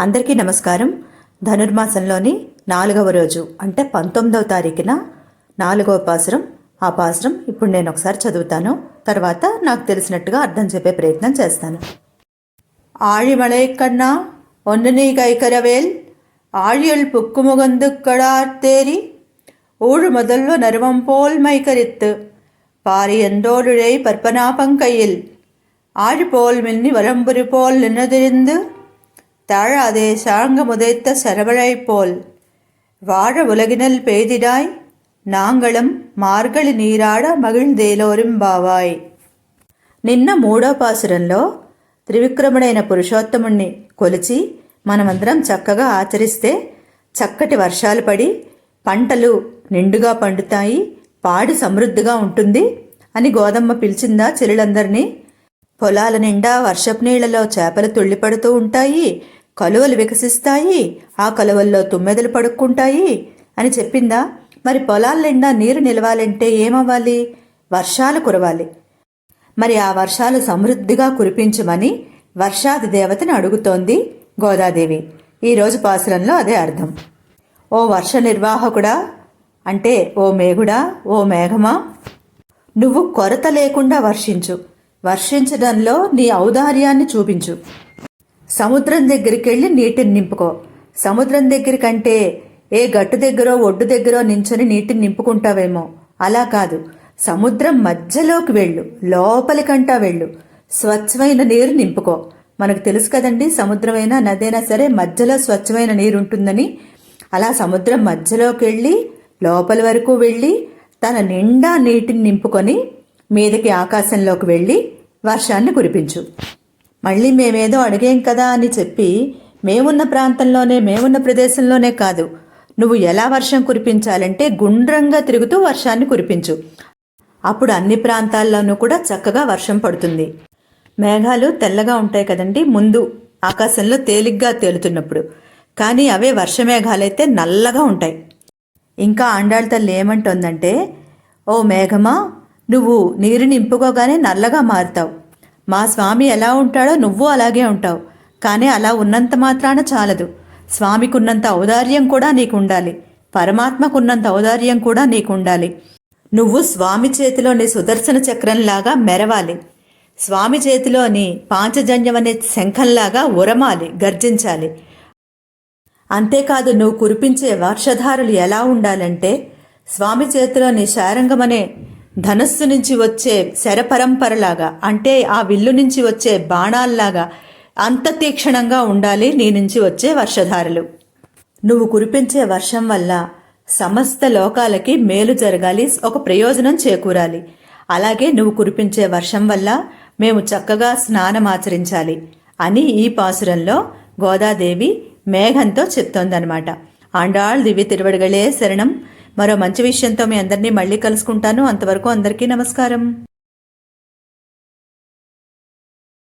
అందరికీ నమస్కారం ధనుర్మాసంలోని నాలుగవ రోజు అంటే పంతొమ్మిదవ తారీఖున నాలుగవ పాసురం ఆ పాసురం ఇప్పుడు నేను ఒకసారి చదువుతాను తర్వాత నాకు తెలిసినట్టుగా అర్థం చెప్పే ప్రయత్నం చేస్తాను ஆழிமலை கண்ணா ஒன்று நீ கைக்கரவேல் ஆழியல் புக்குமுகந்துக்கடார்த்தேரி ஊழு முதல்வ நருவம் போல் மைக்கரித்து பாரி எந்தோடுழை பற்பனாபங்கையில் ஆழி போல் மின்னி வரம்புரி போல் நின்னதிரிந்து தாழாதே சாங்கமுதைத்த சரவழை போல். வாழ உலகினல் பெய்திடாய் நாங்களும் మార్గళి నీరాడ பாவாய் నిన్న మూడోపాసురంలో త్రివిక్రముడైన పురుషోత్తముణ్ణి కొలిచి మనమందరం చక్కగా ఆచరిస్తే చక్కటి వర్షాలు పడి పంటలు నిండుగా పండుతాయి పాడి సమృద్ధిగా ఉంటుంది అని గోదమ్మ పిలిచిందా చెల్లెలందరినీ పొలాల నిండా వర్షపు నీళ్ళలో చేపలు తుళ్ళిపడుతూ ఉంటాయి కలువలు వికసిస్తాయి ఆ కలువల్లో తుమ్మెదలు పడుక్కుంటాయి అని చెప్పిందా? మరి పొలాల నిండా నీరు నిలవాలంటే ఏమవ్వాలి? వర్షాలు కురవాలి. మరి ఆ వర్షాలు సమృద్ధిగా కురిపించమని వర్షాది దేవతని అడుగుతోంది గోదాదేవి. ఈరోజు పాసురంలో అదే అర్థం. ఓ వర్ష నిర్వాహకుడా? అంటే ఓ మేఘుడా? ఓ మేఘమా? నువ్వు కొరత లేకుండా వర్షించు. వర్షించడంలో నీ ఔదార్యాన్ని చూపించు. సముద్రం దగ్గరికి వెళ్ళి నీటిని నింపుకో. సముద్రం దగ్గరికంటే ఏ గట్టు దగ్గరో ఒడ్డు దగ్గరో నించొని నీటిని నింపుకుంటావేమో. అలా కాదు. సముద్రం మధ్యలోకి వెళ్ళు. లోపలికంటా వెళ్ళు. స్వచ్ఛమైన నీరు నింపుకో. మనకు తెలుసు కదండి సముద్రమైనా నదైనా సరే మధ్యలో స్వచ్ఛమైన నీరు ఉంటుందని అలా సముద్రం మధ్యలోకి వెళ్ళి లోపలి వరకు వెళ్ళి తన నిండా నీటిని నింపుకొని మీదకి ఆకాశంలోకి వెళ్ళి వర్షాన్ని కురిపించు. మళ్ళీ మేమేదో అడిగేం కదా అని చెప్పి మేమున్న ప్రాంతంలోనే మేమున్న ప్రదేశంలోనే కాదు. నువ్వు ఎలా వర్షం కురిపించాలంటే గుండ్రంగా తిరుగుతూ వర్షాన్ని కురిపించు. అప్పుడు అన్ని ప్రాంతాల్లోనూ కూడా చక్కగా వర్షం పడుతుంది. మేఘాలు తెల్లగా ఉంటాయి కదండి ముందు. ఆకాశంలో తేలిగ్గా తేలుతున్నప్పుడు. కానీ అవే వర్షమేఘాలైతే నల్లగా ఉంటాయి. ఇంకా ఆండాళ్ళ తల్లి ఏమంటుందంటే ఓ మేఘమా నువ్వు నీరు నింపుకోగానే నల్లగా మారుతావు. మా స్వామి ఎలా ఉంటాడో నువ్వు అలాగే ఉంటావు. కానీ అలా ఉన్నంత మాత్రాన చాలదు. స్వామికున్నంత ఔదార్యం కూడా నీకుండాలి. పరమాత్మకున్నంత ఔదార్యం కూడా నీకుండాలి. నువ్వు స్వామి చేతిలోని సుదర్శన చక్రంలాగా మెరవాలి. స్వామి చేతిలోని పాంచజన్యం అనే శంఖంలాగా ఉరమాలి గర్జించాలి. అంతేకాదు నువ్వు కురిపించే వర్షధారులు ఎలా ఉండాలంటే స్వామి చేతిలోని శారంగమనే ధనస్సు నుంచి వచ్చే శరపరంపరలాగా అంటే ఆ విల్లు నుంచి వచ్చే బాణాల్లాగా అంత తీక్షణంగా ఉండాలి నీ నుంచి వచ్చే వర్షధారలు. నువ్వు కురిపించే వర్షం వల్ల సమస్త లోకాలకి మేలు జరగాలి ఒక ప్రయోజనం చేకూరాలి. అలాగే నువ్వు కురిపించే వర్షం వల్ల మేము చక్కగా స్నానమాచరించాలి అని ఈ పాసురంలో గోదాదేవి మేఘంతో చెప్తోందనమాట ఆండాళ్ దివి తిరువడగలే శరణం. మరో మంచి విషయంతో మీ అందరినీ మళ్ళీ కలుసుకుంటాను. అంతవరకు అందరికీ నమస్కారం.